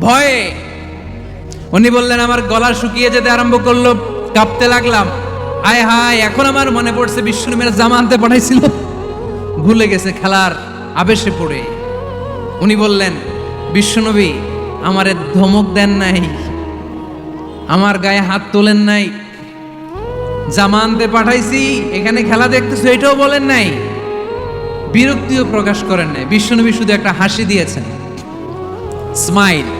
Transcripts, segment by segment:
ভয়ে। উনি বললেন, আমার গলা শুকিয়ে যেতে আরম্ভ করল, কাঁপতে লাগলাম। আয় হায়, এখন আমার মনে পড়ছে বিশ্বনবীর জামা আনতে পাঠাইছিল। ভুলে গেছে খেলার আবেশে পড়ে। উনি বললেন, বিশ্বনবী, আমারে ধমক দেন নাই। আমার গায়ে হাত তোলেন নাই। জামা আনতে পাঠাইছি, এখানে খেলা দেখতেছো, এটাও বলেন নাই। বিরক্তিও প্রকাশ করেন নাই। বিশ্বনবী শুধু একটা হাসি দিয়েছেন। স্মাইল।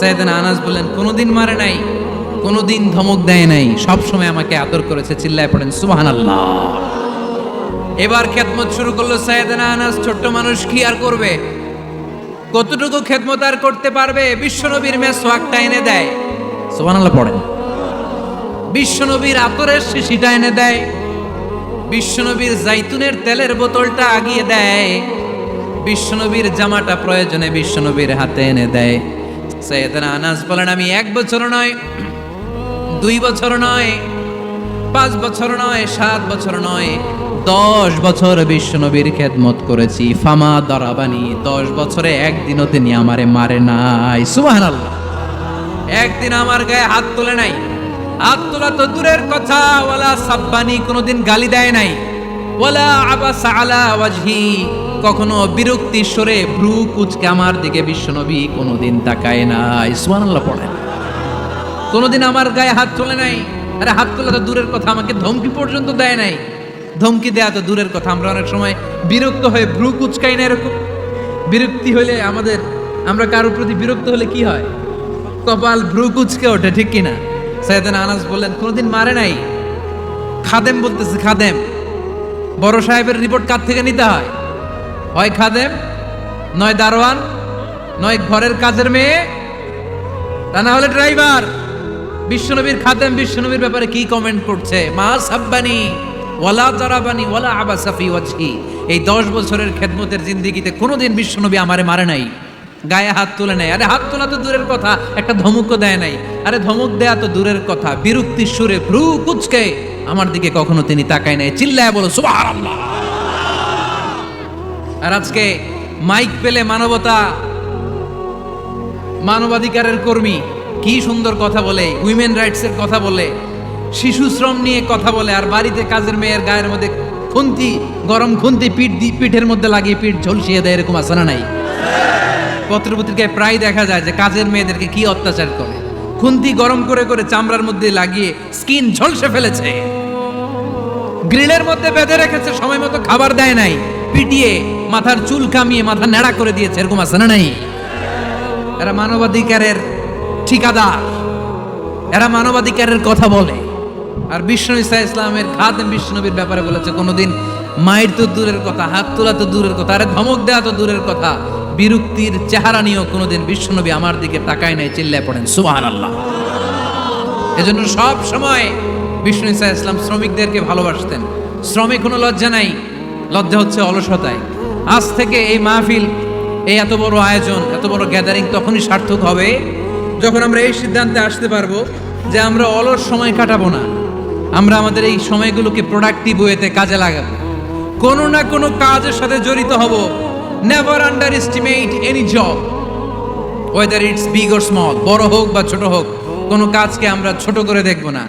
সাইদানা আনাস বললেন, কোনোদিন মারে নাই, কোনোদিন ধমক দেয় নাই সব সময় আমাকে আদর করেছে, চিল্লায় পড়েন, সুবহানাল্লাহ। এবার খেদমত শুরু করল সাইদানা আনাস, ছোট্ট মানুষ কি আর করবে? কতটুকু খেদমত আর করতে পারবে? বিশ্বনবীর মেসওয়াকটা এনে দেয়, সুবহানাল্লাহ পড়েন। বিশ্বনবীর আতরের শিশিটা এনে দেয়, বিশ্বনবীর জাইতুনের তেলের বোতলটা আগিয়ে দেয়, বিশ্বনবীর জামাটা প্রয়োজনে বিশ্বনবীর হাতে এনে দেয়। সৈয়দনা আনাস বলেন, আমি এক বছর নয়, দুই বছর নয়, পাঁচ বছর নয়, সাত বছর নয়, দশ বছর বিশ্বনবীর খেদমত করেছি। ফামা দরাবানি, দশ বছরে একদিনও তিনি আমারে মারে নাই। সুবাহ একদিন আমার গায়ে হাত তোলে নাই। হাত তোলা তো দূরের কথা, ওয়ালা সাব্বানি কোনোদিন গালি দেয় নাই। ওয়ালা আবাসা আলা ওয়াজহি। কখনো বিরক্তি সরে ভ্রু কুচকে আমার দিকে বিশ্বনবী কোনোদিন তাকায় নাই। সুবহানাল্লাহ পড়ে কোনোদিন আমার গায়ে হাত তোলে নাই। আরে হাত তোলা তো দূরের কথা, আমাকে ধমকি পর্যন্ত দেয় নাই। ধমকি দেয়া তো দূরের কথা, আমরা অনেক সময় বিরক্ত হয়ে ভ্রু কুচকাই না এরকম। বিরক্তি হলে আমাদের, আমরা কারোর প্রতি বিরক্ত হলে কি হয়? কপাল ভ্রু কুচকে ওঠে, ঠিক কিনা? সাইদান আনাস বললেন, কোনোদিন মারে নাই? খাদেম বলতেছে, খাদেম। বড় সাহেবের রিপোর্ট কার থেকে নিতে হয়? হয় খাদেম? নয় দারোয়ান? নয় ঘরের কাজের মেয়ে? তা না হলে ড্রাইভার, বিশ্বনবীর খাদেম বিশ্বনবীর ব্যাপারে কি কমেন্ট করছে? মা সাব্বানি, ওয়ালা জারাবানি, ওয়ালা আবাসাফি ওয়াজহি। এই দশ বছরের খেদমতের জিন্দিগিতে কোনোদিন বিশ্বনবী আমারে মারে নাই। গায়ে হাত তুলে নেয় আরে হাত তোলা তো দূরের কথা, একটা ধমকও দেয় নাই। আরে ধমক দেয়া তো দূরের কথা। বিরক্তির সুরে ভ্রু কুচকে। আমার দিকে কখনো তিনি তাকায় নাই। চিল্লায় বলো, সুবহানাল্লাহ! আর আজকে মাইক পেলে মানবতা, মানবাধিকারের কর্মী কি সুন্দর কথা বলে, উইমেন রাইটসের কথা বলে, শিশু শ্রম নিয়ে কথা বলে, আর বাড়িতে কাজের মেয়ের গায়ের মধ্যে খুন্তি, গরম খুন্তি, পিঠ পিঠের মধ্যে লাগিয়ে পিঠ ঝলসিয়ে দেয়, এরকম আছে না নাই। পত্রপত্রিকায় প্রায় দেখা যায় যে কাজের মেয়েদেরকে কি অত্যাচার করে। খুন্তি গরম করে করে চামড়ার মধ্যে লাগিয়ে স্কিন ঝলসে ফেলেছে। গ্রিলের মধ্যে বেঁধে রেখেছে, সময় মতো খাবার দেয় নাই। পিটিয়ে মাথার চুল কামিয়ে মাথা নেড়া করে দিয়েছে, এরকম আছে না নাই? এরা মানবাধিকারের ঠিকাদার। এরা মানবাধিকারের কথা বলে। আর বিষ্ণু ইসা ইসলামের খাদেম বিষ্ণুনবীর ব্যাপারে বলেছে, কোনোদিন মায়ের তো দূরের কথা, হাত তোলা তো দূরের কথা, আরে ধমক দেওয়া তো দূরের কথা। বিরক্তির চেহারা নিয়েও কোনোদিন বিষ্ণুনবী আমার দিকে তাকায় নাই, চিল্লায় পড়েন সুবাহ আল্লাহ এজন্য সব সময় বিষ্ণু ইসা ইসলাম শ্রমিকদেরকে ভালোবাসতেন। শ্রমে কোনো লজ্জা নাই, লজ্জা হচ্ছে অলসতায়। আজ থেকে এই মাহফিল, এই এত বড় আয়োজন, এত বড় গ্যাদারিং তখনই সার্থক হবে, যখন আমরা এই সিদ্ধান্তে আসতে পারব যে আমরা অলস সময় কাটাবো না। আমরা আমাদের এই সময়গুলোকে প্রোডাক্টিভ ওয়েতে কাজে লাগাবো। কোনো না কোনো কাজের সাথে জড়িত হব। Never underestimate any job whether it's big or small বড় হোক বা ছোট হোক, কোনো কাজকে আমরা ছোট করে দেখব না।